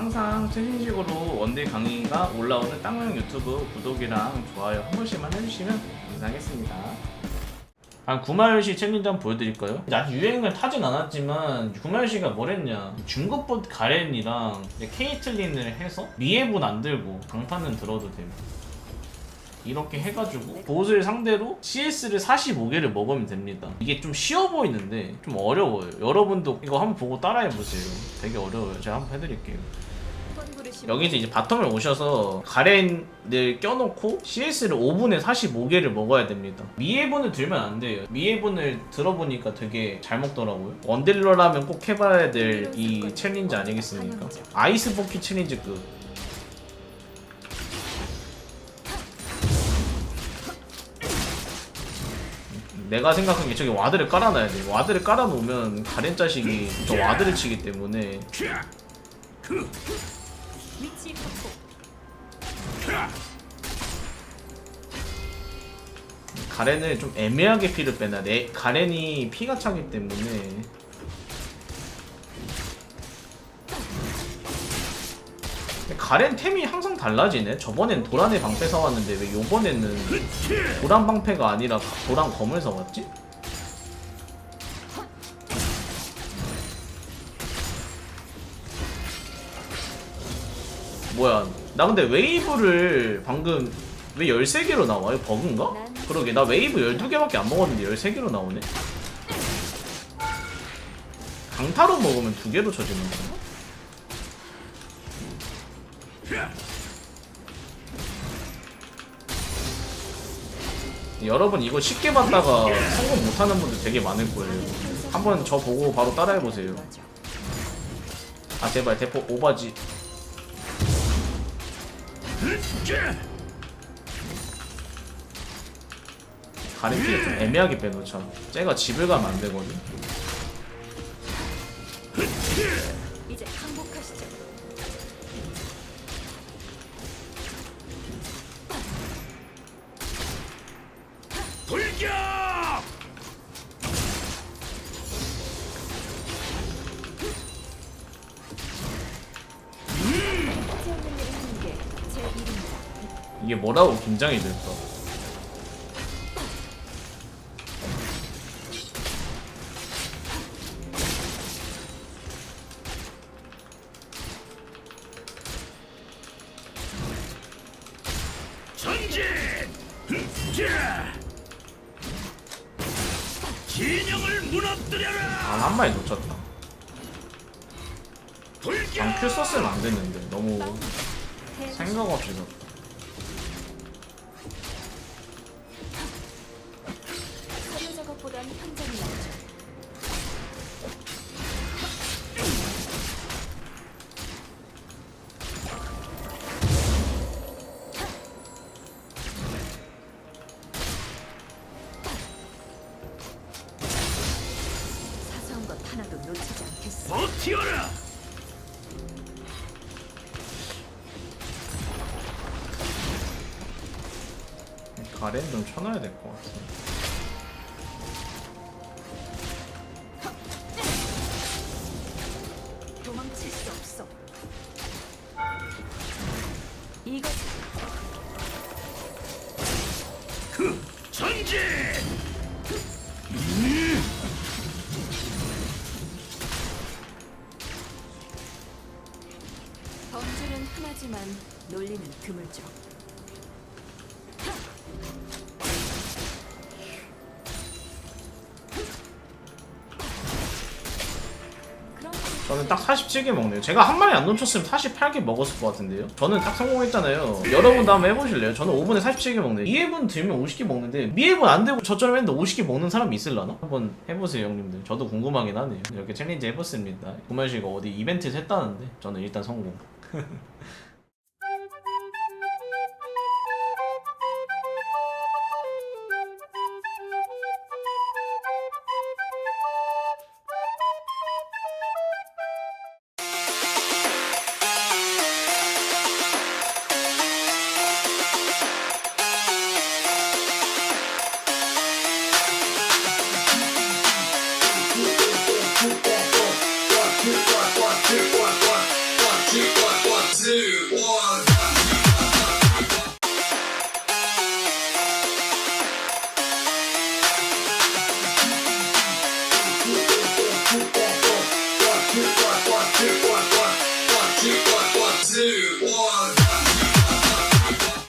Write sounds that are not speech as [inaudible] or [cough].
항상 최신식으로 원딜 강의가 올라오는 땅명 유튜브 구독이랑 좋아요 한 번씩만 해주시면 감사하겠습니다. 아 구마유시 챌린지 한번 보여드릴까요? 아직 유행을 타진 않았지만 구마유시가 뭘 했냐 중급봇 가렌이랑 케이틀린을 해서 미에분 안 들고 강판은 들어도 돼요 이렇게 해가지고 보스를 상대로 CS를 45개를 먹으면 됩니다 이게 좀 쉬워 보이는데 좀 어려워요 여러분도 이거 한번 보고 따라해보세요 되게 어려워요 제가 한번 해드릴게요 여기서 이제 바텀을 오셔서 가렌을 껴놓고 CS를 5분에 45개를 먹어야 됩니다. 미에본을 들면 안 돼요. 미에본을 들어보니까 되게 잘 먹더라고요. 원딜러라면 꼭 해봐야 될 이 챌린지 아니겠습니까? 아이스 포키 챌린지급. 내가 생각한 게 저기 와드를 깔아놔야 돼. 와드를 깔아놓으면 가렌 자식이 저 와드를 치기 때문에. 가렌을 좀 애매하게 피를 빼나 내 가렌이 피가 차기 때문에 가렌 템이 항상 달라지네 저번엔 도란의 방패 사왔는데 왜 요번에는 도란 방패가 아니라 도란 검을 사왔지? 뭐야 나 근데 웨이브를 방금 왜 13개로 나와요? 버그인가? 그러게 나 웨이브 12개밖에 안 먹었는데 13개로 나오네 강타로 먹으면 2개로 쳐지는 건가? 여러분 이거 쉽게 봤다가 성공 못하는 분들 되게 많을 거예요. 한번 저 보고 바로 따라해보세요. 아 제발 대포 오바지. 피를 좀 애매하게 빼놓자 쟤가 집을 가면 안 되거든. 이제 항복하시죠. 이게 뭐라고 긴장이 될까 전진! 자! 진영을 무너뜨려라! 아, 한 마리 놓쳤다. 돌격! 방큐 썼으면 안 됐는데 너무 해- 생각 없이 썼다. 서류 작업보단 현장이 낫죠. 사소한 것 하나도 놓치지 않겠어. 버티어라! 가렌 좀 쳐놔야 될 것 같아. 도 전진! 범주는 흔하지만 논리는 드물죠. 저는 딱 47개 먹네요. 제가 한 마리 안 놓쳤으면 48개 먹었을 것 같은데요. 저는 딱 성공했잖아요. 여러분도 한번 해보실래요? 저는 5분에 47개 먹네요. 미해분 들면 50개 먹는데 미해분 안 되고 저처럼 했는데 50개 먹는 사람이 있을라나? 한번 해보세요 형님들. 저도 궁금하긴 하네요. 이렇게 챌린지 해봤습니다. 구만씨가 어디 이벤트에서 했다는데 저는 일단 성공. [laughs] Yeah.